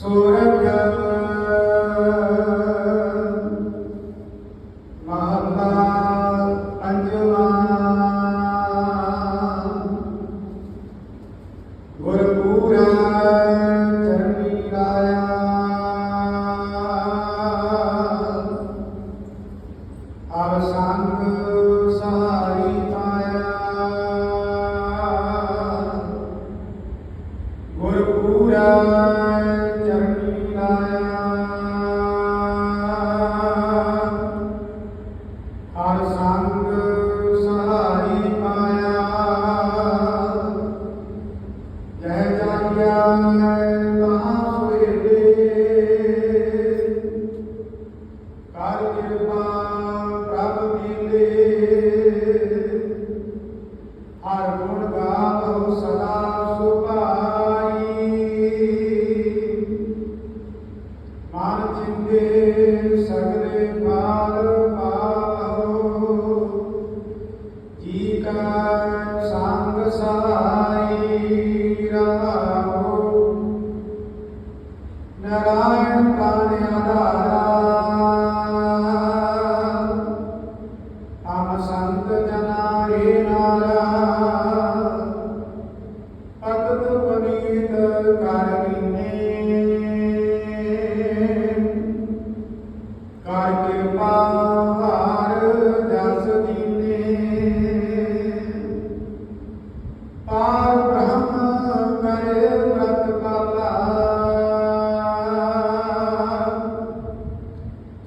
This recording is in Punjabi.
ਸੂਰਜ ਮਹਲਾ ਪੰਜਵਾ ਗੁਰਪੂਰਾ ਚਰਨੀ ਰਾਇਆ ਅਵਸੰਗ ਪਾਇਆ। ਗੁਰਪੂਰਾ ਮੰਗੇ ਸਗਲੇ ਪਾਰ ਪਾਹੋ। ਜੀ ਕਾ ਸੰਗ ਸਾਈ ਰਾ